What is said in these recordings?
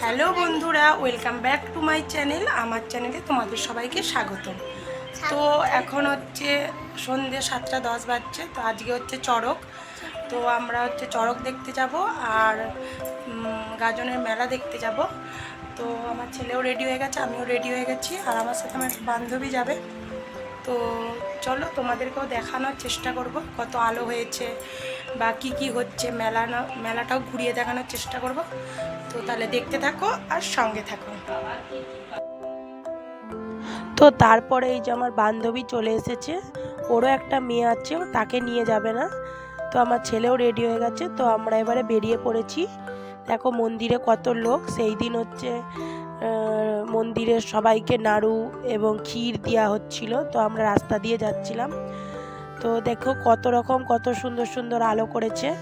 Hello বন্ধুরা, welcome back to my channel. আমার চ্যানেলে তোমাদের সবাইকে স্বাগত তো এখন হচ্ছে সন্ধ্যে সাতটা দশ বাজছে, তো আজকে হচ্ছে চড়ক। তো আমরা হচ্ছে চড়ক দেখতে যাব আর গাজনের মেলা দেখতে যাব। তো আমার ছেলেও রেডি হয়ে গেছে, আমিও রেডি হয়ে গেছি, আর আমার সাথে আমার বান্ধবী যাবে। তো চলো তোমাদেরকেও দেখানোর চেষ্টা করব, কত আলো হয়েছে বা কি কি হচ্ছে মেলা না মেলাটাও ঘুরিয়ে দেখানোর চেষ্টা করব। তো তাহলে দেখতে থাকো আর সঙ্গে থাকো। তো তারপরে এই যে আমার বান্ধবী চলে এসেছে, ওরও একটা মেয়ে আছে তাকে নিয়ে যাবে না। তো আমার ছেলেও রেডি হয়ে গেছে, তো আমরা এবারে বেরিয়ে পড়েছি। দেখো মন্দিরে কত লোক, সেই দিন হচ্ছে মন্দিরের সবাইকে নাড়ু এবং ক্ষীর দেওয়া হচ্ছিল, তো আমরা রাস্তা দিয়ে যাচ্ছিলাম। তো দেখো কত রকম, কত সুন্দর সুন্দর আলো করেছে।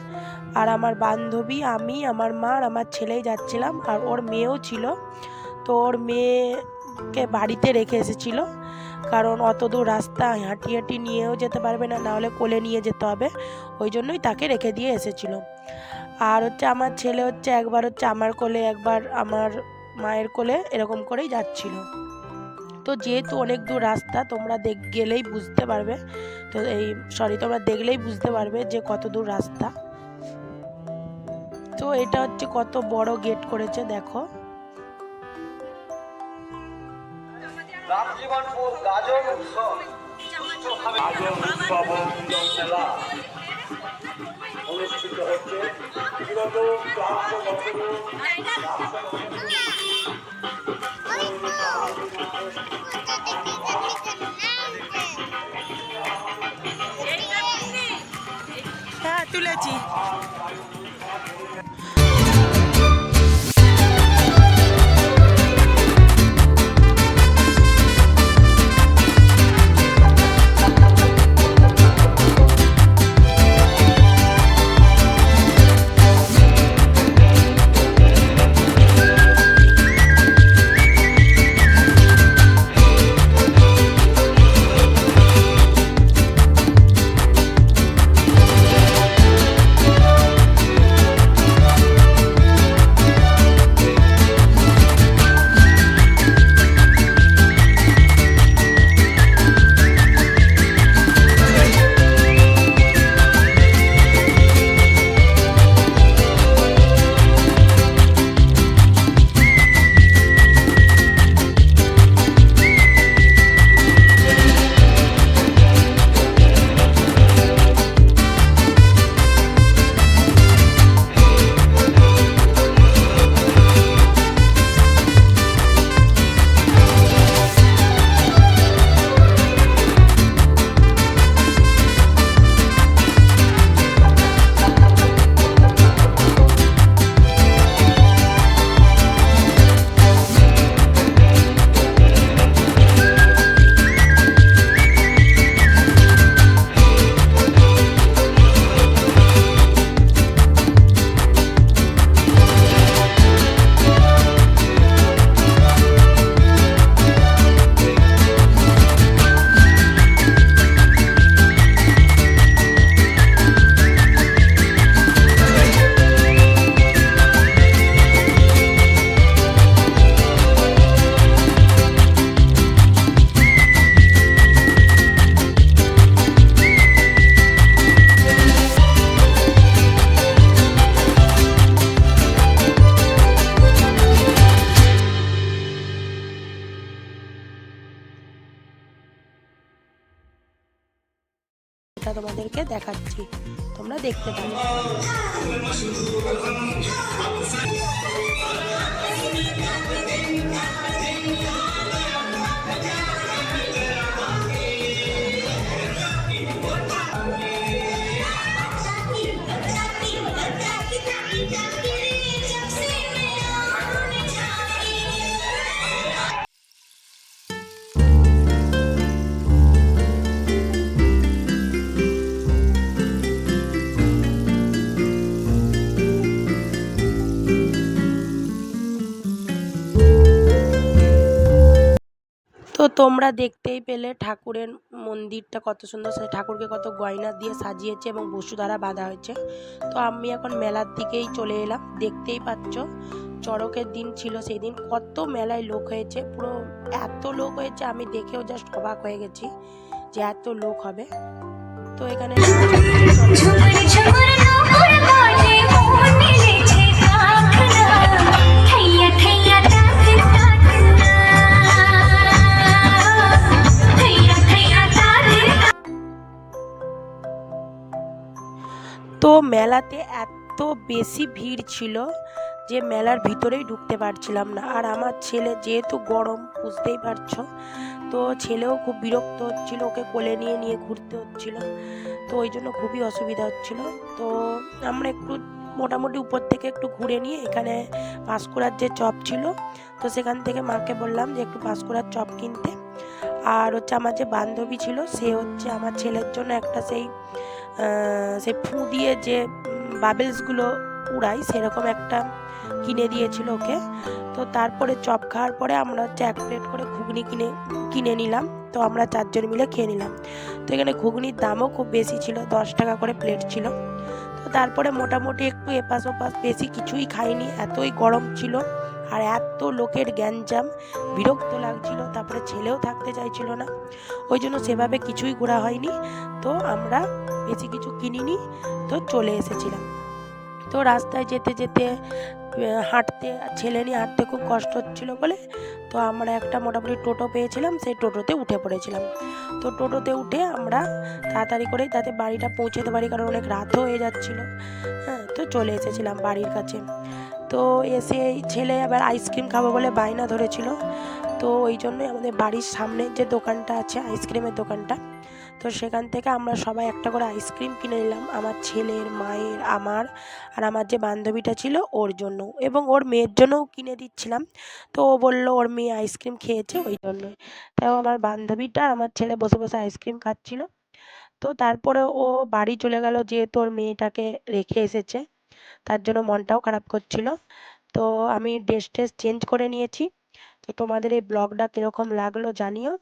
আর আমার বান্ধবী, আমি, আমার মা আর আমার ছেলেই যাচ্ছিলাম। আর ওর মেয়েও ছিল। তো ওর মেয়েকে বাড়িতে রেখে এসেছিল। কারণ অত দূর রাস্তা, হাঁটি হাঁটি নিয়েও যেতে পারবে না নাহলে কোলে নিয়ে যেতে হবে। ওই জন্যই তাকে রেখে দিয়ে এসেছিল। আর হচ্ছে আমার ছেলে হচ্ছে একবার হচ্ছে আমার কোলে, একবার আমার মায়ের কোলে এরকম করেই যাচ্ছিল। তো যেহেতু অনেক দূর রাস্তা, তোমরা দেখ, গেলেই বুঝতে পারবে। তো এই সরি তোমরা দেখলেই বুঝতে পারবে যে কত দূর রাস্তা। তো এটা হচ্ছে কত বড় গেট করেছে, দেখো। অনুষ্ঠিত হচ্ছে। হ্যাঁ তুলেছি স্টেপটা তোমাদেরকে দেখাচ্ছি। তোমরা দেখতে পাবে। তো তোমরা দেখতেই পেলে ঠাকুরের মন্দিরটা কত সুন্দর ঠাকুরকে কত গয়না দিয়ে সাজিয়েছে এবং বসু দ্বারা বাঁধা হয়েছে। তো আমি এখন মেলার দিকেই চলে এলাম, দেখতেই পাচ্ছ চড়কের দিন ছিল সেই দিন কত মেলায় লোক হয়েছে, পুরো এত লোক হয়েছে, আমি দেখেও জাস্ট অবাক হয়ে গেছি যে এত লোক হবে। তো এখানে মেলাতে এত বেশি ভিড় ছিল যে মেলার ভিতরেই ঢুকতে পারছিলাম না। আর আমার ছেলে যেহেতু গরম, বুঝতেই পারছ, তো ছেলেও খুব বিরক্ত হচ্ছিল, ওকে কোলে নিয়ে নিয়ে ঘুরতে হচ্ছিল, তো ওই জন্য খুবই অসুবিধা হচ্ছিল। তো আমরা একটু মোটামুটি উপর থেকে একটু ঘুরে নিয়ে এখানে পাঁশকুড়ার যে চপ ছিল, তো সেখান থেকে মাকে বললাম যে একটু পাঁশকুড়ার চপ কিনতে। আর হচ্ছে আমার যে বান্ধবী ছিল, সে হচ্ছে আমার ছেলের জন্য একটা সেই সেই ফু দিয়ে যে বাবেলসগুলো উড়াই, সেরকম একটা কিনে দিয়েছিল ওকে। তো তারপরে চপ খাওয়ার পরে আমরা হচ্ছে এক প্লেট করে ঘুগনি কিনে কিনে নিলাম। তো আমরা চারজন মিলে খেয়ে নিলাম। তো এখানে ঘুগনির দামও খুব বেশি ছিল, দশ টাকা করে প্লেট ছিল। তো তারপরে মোটামুটি একটু এপাশ ওপাশ বেশি কিছুই খাইনি, এতই গরম ছিল আর এত লোকের গ্যাঞ্জাম, বিরক্ত লাগছিল, তারপরে ছেলেও থাকতে চাইছিল না। ওই জন্য সেভাবে কিছুই ঘোরা হয়নি। তো আমরা বেশি কিছু কিনিনি, তো চলে এসেছিলাম। তো রাস্তায় যেতে যেতে হাঁটতে ছেলে নিয়ে হাঁটতে খুব কষ্ট হচ্ছিল বলে, তো আমরা একটা মোটামুটি টোটো পেয়েছিলাম, সেই টোটোতে উঠে পড়েছিলাম। তো টোটোতে উঠে আমরা তাড়াতাড়ি করে তাতে বাড়িটা পৌঁছাতে পারি, কারণ অনেক রাতও হয়ে যাচ্ছিল। হ্যাঁ তো চলে এসেছিলাম বাড়ির কাছে। তো এসে এই ছেলে আবার আইসক্রিম খাব বলে বায়না ধরেছিল। তো ওই জন্যই আমাদের বাড়ির সামনে যে দোকানটা আছে, আইসক্রিমের দোকানটা, তো সেখান থেকে আমরা সবাই একটা করে আইসক্রিম কিনে নিলাম। আমার ছেলের, মায়ের, আমার আর আমার যে বান্ধবীটা ছিল ওর জন্য এবং ওর মেয়ের জন্যও কিনে দিচ্ছিলাম। তো ও বলল ওর মেয়ে আইসক্রিম খেয়েছে ওই জন্য তাও আমার বান্ধবীটা আমার ছেলে বসে বসে আইসক্রিম খাচ্ছিল। তো তারপরে ও বাড়ি চলে গেল যেহেতু ওর মেয়েটাকে রেখে এসেছে। তার জন্য মনটাও খারাপ করছিল। তো আমি ড্রেস ট্রেস চেঞ্জ করে নিয়েছি। তো তোমাদের এই ব্লগটা কীরকম লাগল জানিও।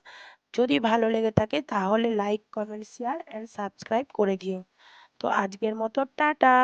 যদি ভালো লেগে থাকে তাহলে like comment share and subscribe করে দিও। তো আজকের মতো টাটা।